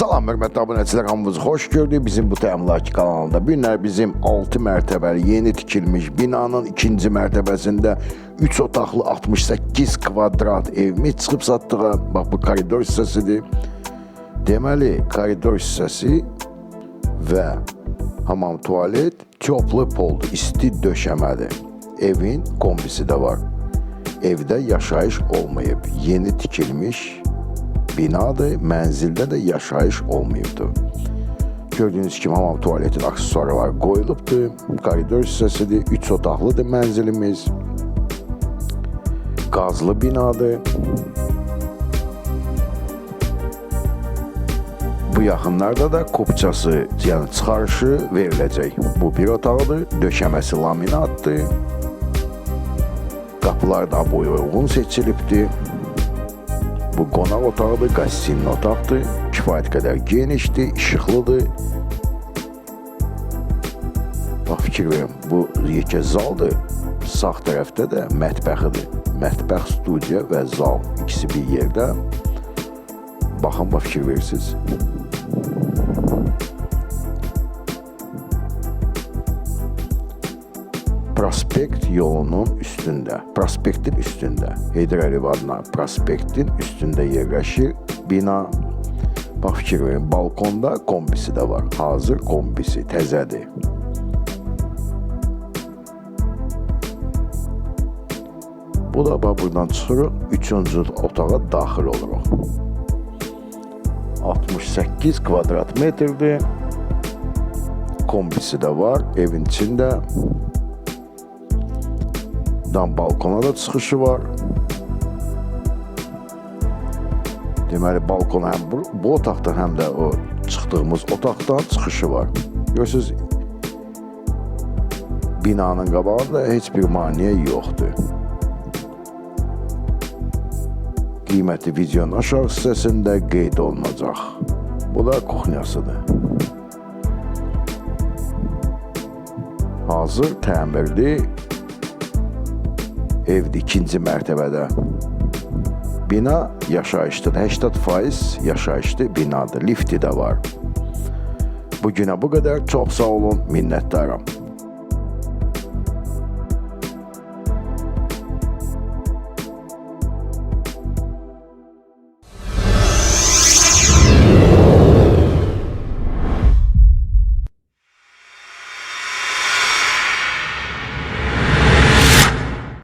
Salam hörmətli abunəçilər, hamınızı xoş gördük bizim bu təminatçı kanalında. Bu günlər bizim 6 mərtəbəli yeni tikilmiş binanın ikinci mərtəbəsində 3 otaqlı 68 kvadrat evimiz çıxıb satdığa. Bax bu koridor hissəsidir. Deməli, koridor hissəsi və hamam tualet toplu poldu, isti döşəmədir. Evin kombisi də var. Evdə yaşayış olmayıb. Yeni tikilmiş binadır, mənzildə də yaşayış olmayıbdır. Gördüyünüz kimi hamam tuvaletin aksesuarları qoyulubdur. Koridor hissəsidir, 3 otaqlıdır mənzilimiz. Qazlı binadır. Bu yaxınlarda da kopçası, yəni çıxarışı veriləcək. Bu bir otaqdır, döşəməsi laminatdır. Qapılar da boya uyğun seçilibdir. Bu qonaq otağıdır, qastinli otaqdır. Kifayət qədər genişdir, işıqlıdır. Bax fikir verin, bu yekə zaldır. Sağ tərəfdə də mətbəxidir. Mətbəx, studiya və zal ikisi bir yerdə. Baxın, bax fikir verirsiniz. Prospekt yolunun üstünde, prospektin üstünde, Heydər Əliyev adına prospektin üstünde yerləşir bina. Verin, balkonda kombisi də var. Hazır kombisi, təzədir. Bu da buradan çıxırıq, üçüncü otağa daxil oluruq. 68 kvadrat metrdir. Kombisi də var evin içində. Dan balkona da çıxışı var. Deməli balkon həm bu, bu otaqdan həm də o çıxdığımız otaqdan çıxışı var. Görürsüz binanın qabağında heç bir maneə yoxdur. Qiyməti videonun aşağı hissəsində qeyd olunacaq. Bu da kuxnyasıdır. Hazır təmirli evdir ikinci mərtəbədə. Bina yaşayışdır. 80% yaşayışlı binadır. Lifti də var. Bu günə bu qədər. Çox sağ olun. Minnətdaram.